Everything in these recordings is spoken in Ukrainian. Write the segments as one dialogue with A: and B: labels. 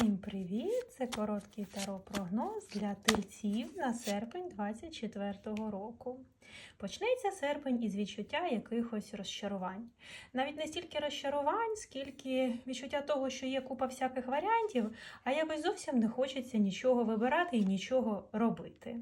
A: Всім привіт! Це короткий таро-прогноз для тельців на серпень 24-го року. Почнеться серпень із відчуття якихось розчарувань. Навіть не стільки розчарувань, скільки відчуття того, що є купа всяких варіантів, а якось зовсім не хочеться нічого вибирати і нічого робити.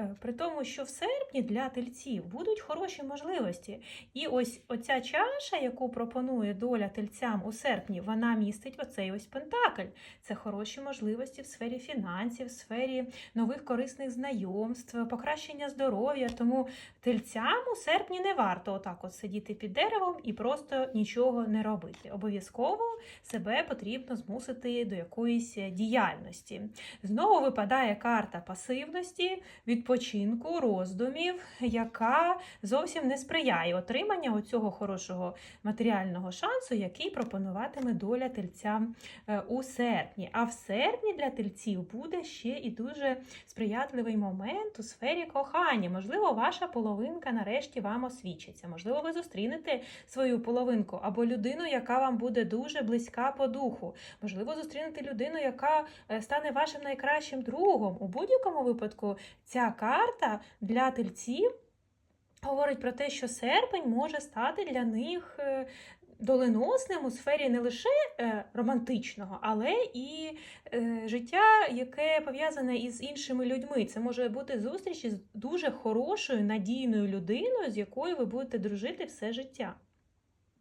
A: Е, При тому, що в серпні для тельців будуть хороші можливості. І ось оця чаша, яку пропонує доля тельцям у серпні, вона містить оцей ось пентакль. Це хороші можливості в сфері фінансів, в сфері нових корисних знайомств, покращення здоров'я. Тому тельцям у серпні не варто отак от сидіти під деревом і просто нічого не робити. Обов'язково себе потрібно змусити до якоїсь діяльності. Знову випадає карта пасивності, відпочинку, роздумів, яка зовсім не сприяє отриманню цього хорошого матеріального шансу, який пропонуватиме доля тельцям е, у серпні. А в серпні для тельців буде ще і дуже сприятливий момент у сфері кохання. Можливо, ваша половинка нарешті вам освічиться. Можливо, ви зустрінете свою половинку або людину, яка вам буде дуже близька по духу. Можливо, зустрінете людину, яка е, стане вашим найкращим другом. У будь-якому випадку ця карта для тельців говорить про те, що серпень може стати для них е, доленосним у сфері не лише е, романтичного, але і е, життя, яке пов'язане із іншими людьми. Це може бути зустріч із дуже хорошою, надійною людиною, з якою ви будете дружити все життя.